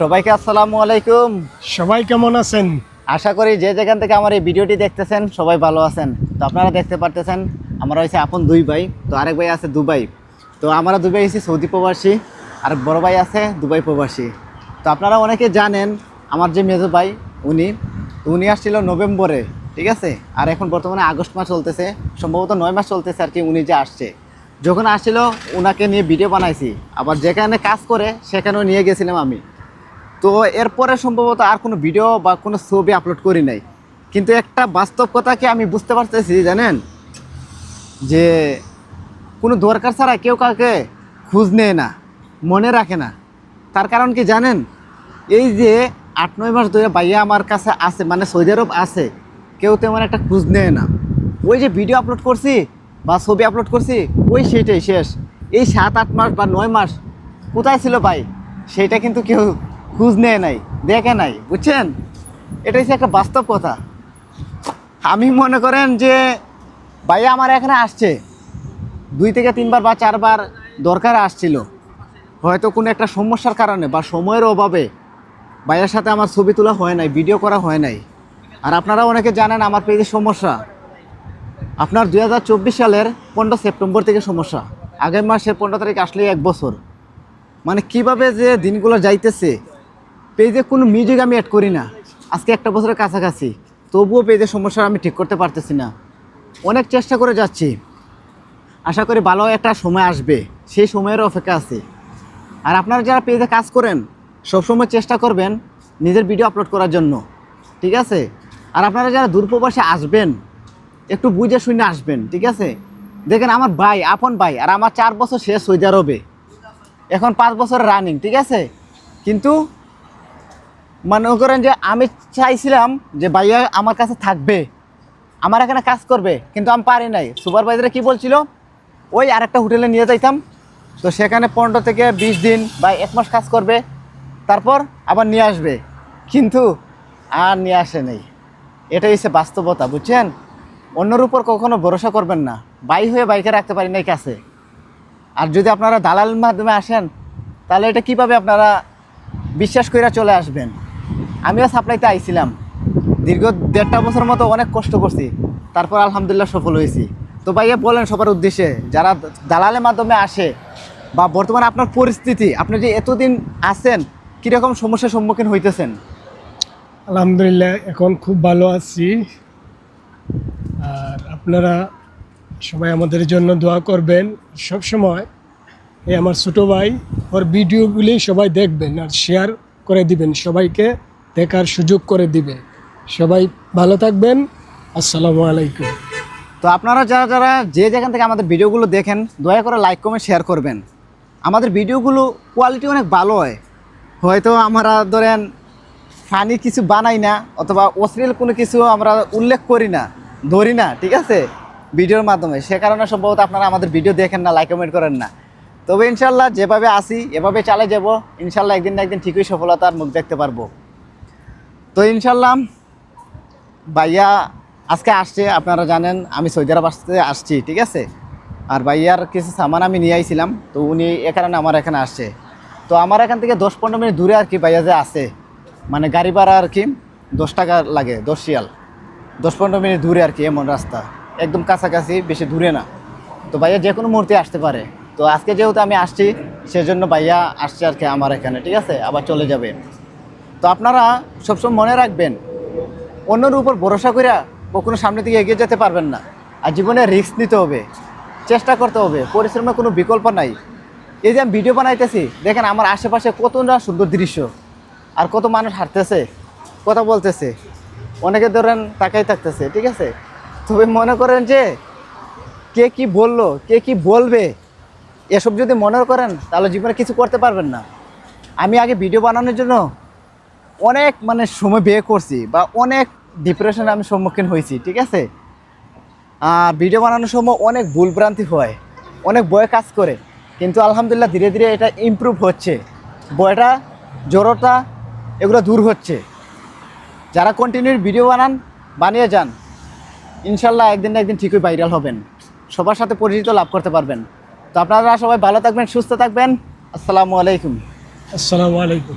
সবাইকে আসসালামু আলাইকুম। সবাই কেমন আছেন? আশা করি যে যেখান থেকে আমার এই ভিডিওটি দেখতেছেন সবাই ভালো আছেন। তো আপনারা দেখতে পারতেছেন আমরা হয়েছে আপন দুই ভাই তো আরেক ভাই আছে দুবাই। তো আমরা দুবাই এসেছি সৌদি প্রবাসী আর বড় ভাই আছে দুবাই প্রবাসী। তো আপনারা অনেকে জানেন আমার যে মেজো ভাই উনি উনি আসছিল নভেম্বরে ঠিক আছে? আর এখন বর্তমানে আগস্ট মাস চলতেছে সম্ভবত নয় মাস চলতেছে আর কি উনি যে আসছে। যখন আসছিল ওনাকে নিয়ে ভিডিও বানাইছি আবার যেখানে কাজ করে সেখানেও নিয়ে গেছিলাম আমি। তো এরপরে সম্ভবত আর কোনো ভিডিও বা কোনো ছবি আপলোড করি নাই। কিন্তু একটা বাস্তব কথাকে আমি বুঝতে পারতেছি, জানেন? যে কোনো দরকার ছাড়া কেউ কাউকে খোঁজ নেয় না, মনে রাখে না। তার কারণ কি জানেন? এই যে আট, নয় মাস ধরে বাইয়া আমার কাছে আছে মানে সৌদি আরব আছে, কেউ তেমন একটা খোঁজ নেয় না। ওই যে ভিডিও আপলোড করছি বা ছবি আপলোড করছি, ওই সেইটাই শেষ। এই সাত, আট মাস বা নয় মাস কোথায় ছিল ভাই? সেইটা কিন্তু কেউ খোঁজ নেয় নাই, দেখে নাই, বুঝছেন? এটা হচ্ছে একটা বাস্তব কথা। আমি মনে করেন যে ভাইয়া আমার এখানে আসছে, দুই থেকে তিনবার বা চারবার দরকার আসছিল। হয়তো কোনো একটা সমস্যার কারণে বা সময়ের অভাবে ভাইয়ের সাথে আমার ছবি তোলা হয় নাই, ভিডিও করা হয় নাই। আর আপনারা অনেকে জানেন আমার পেজের সমস্যা। আপনার দু হাজার চব্বিশ সালের পনেরো সেপ্টেম্বর থেকে সমস্যা। আগের মাসের পনেরো তারিখ আসলে এক বছর। মানে কীভাবে যে দিনগুলো যাইতেছে পেজে কোনো মিউজিক আমি অ্যাড করি না। আজকে একটা বছরের কাছাকাছি। তবুও পেজের সমস্যা আমি ঠিক করতে পারতেছি না। অনেক চেষ্টা করে যাচ্ছি। আশা করি ভালো একটা সময় আসবে। সেই সময়ের অপেক্ষা আছে। আর আপনারা যারা পেজে কাজ করেন, সবসময় চেষ্টা করবেন নিজের ভিডিও আপলোড করার জন্য। ঠিক আছে? আর আপনারা যারা দূরপ্রবাসে আসবেন, একটু বুঝে শুনে আসবেন, ঠিক আছে? দেখেন আমার ভাই, আপন ভাই, আর আমার চার বছর শেষ সৌদি আরবে এখন পাঁচ বছর রানিং ঠিক আছে? কিন্তু মনে করেন যে আমি চাইছিলাম যে ভাইয়া আমার কাছে থাকবে, আমার এখানে কাজ করবে, কিন্তু আমি পারি নাই। সুপারভাইজারে কি বলছিল? ওই আরেকটা হোটেলে নিয়ে যাইতাম। তো সেখানে পনেরো থেকে বিশ দিন বা এক মাস কাজ করবে, তারপর আবার নিয়ে আসবে। কিন্তু আর নিয়ে আসে নেই। এটাই হচ্ছে বাস্তবতা, বুঝছেন? অন্যর উপর কখনো ভরসা করবেন না। বাই হয়ে বাইকে রাখতে পারি নাই কাছে। আর যদি আপনারা দালাল মাধ্যমে আসেন, তাহলে এটা কীভাবে আপনারা বিশ্বাস করে চলে আসবেন? আমিও সাপ্লাইতে আইছিলাম। দীর্ঘ দেড়টা বছর মতো অনেক কষ্ট করছি। তারপর আলহামদুলিল্লাহ সফল হয়েছি। তো ভাইয়া বলেন, সবার উদ্দেশ্যে, যারা দালালের মাধ্যমে আসে বা বর্তমানে আপনার পরিস্থিতি, আপনি যে এতদিন আছেন, কীরকম সমস্যার সম্মুখীন হইতেছেন? আলহামদুলিল্লাহ, এখন খুব ভালো আছি। আর আপনারা সবাই আমাদের জন্য দোয়া করবেন। সব সময় এই আমার ছোটো ভাই, ওর ভিডিওগুলি সবাই দেখবেন আর শেয়ার করে দিবেন সবাইকে। দেখার সুযোগ করে দিবে। সবাই ভালো থাকবেন। আসসালামু আলাইকুম। তো আপনারা যারা যারা যে যেখান থেকে আমাদের ভিডিওগুলো দেখেন, দয়া করে লাইক কমেন্ট শেয়ার করবেন। আমাদের ভিডিওগুলো কোয়ালিটি অনেক ভালো হয়। হয়তো আমরা ধরেন ফানি কিছু বানাই না, অথবা অশ্লীল কোনো কিছু আমরা উল্লেখ করি না, ধরি না, ঠিক আছে? ভিডিওর মাধ্যমে। সে কারণে সম্ভবত আপনারা আমাদের ভিডিও দেখেন না লাইক কমেন্ট করেন না। তবে ইনশাল্লাহ যেভাবে আসি এভাবে চালে যাব। ইনশাল্লাহ একদিন না একদিন ঠিকই সফলতার মুখ দেখতে পারব। তো ইনশাল্লাহ ভাইয়া আজকে আসছে, আপনারা জানেন, আমি সৌদি আরব আসছি, ঠিক আছে? আর ভাইয়ার কিছু সামান আমি নিয়ে আইছিলাম, তো উনি এ কারণে আমার এখানে আসছে। তো আমার এখান থেকে দশ পনেরো মিনিট দূরে আর কি ভাইয়া যে আছে মানে গাড়ি ভাড়া আর কি, দশ টাকা লাগে, দশ শিয়াল। দশ পনেরো মিনিট দূরে আর কি, এমন রাস্তা। একদম কাছাকাছি, বেশি দূরে না। তো ভাইয়া যে কোনো মুহূর্তে আসতে পারে। তো আজকে যেহেতু আমি আসছি, সেজন্য ভাইয়া আসছে আর কি আমার এখানে, ঠিক আছে? আবার চলে যাবে। তো আপনারা সবসময় মনে রাখবেন, অন্যের উপর ভরসা করে কখনো সামনে দিকে এগিয়ে যেতে পারবেন না। আর জীবনে রিস্ক নিতে হবে, চেষ্টা করতে হবে, পরিশ্রমের কোনো বিকল্প নাই। এই যে আমি ভিডিও বানাইতেছি, দেখেন আমার আশেপাশে কত না সুন্দর দৃশ্য, আর কত মানুষ হাঁটতেছে, কথা বলতেছে। অনেকে ধরেন তাকাই থাকতেছে, ঠিক আছে? তবে মনে করেন যে, কে কি বলল, কে কি বলবে, এসব যদি মনে করেন, তাহলে জীবনে কিছু করতে পারবেন না। আমি আগে ভিডিও বানানোর জন্য অনেক মানে সময় ব্যয় করছি বা অনেক ডিপ্রেশনে আমি সম্মুখীন হয়েছি, ঠিক আছে? আর ভিডিও বানানোর সময় অনেক ভুলভ্রান্তি হয়, অনেক বয় কাজ করে। কিন্তু আলহামদুলিল্লাহ ধীরে ধীরে এটা ইমপ্রুভ হচ্ছে। বয়টা জড়তা এগুলো দূর হচ্ছে। যারা কন্টিনিউ ভিডিও বানান, বানিয়ে যান, ইনশাল্লাহ একদিন না একদিন ঠিকই ভাইরাল হবেন। সবার সাথে পরিচিত লাভ করতে পারবেন। তো আপনারা সবাই ভালো থাকবেন, সুস্থ থাকবেন। আসসালামু আলাইকুম। আসসালামু আলাইকুম।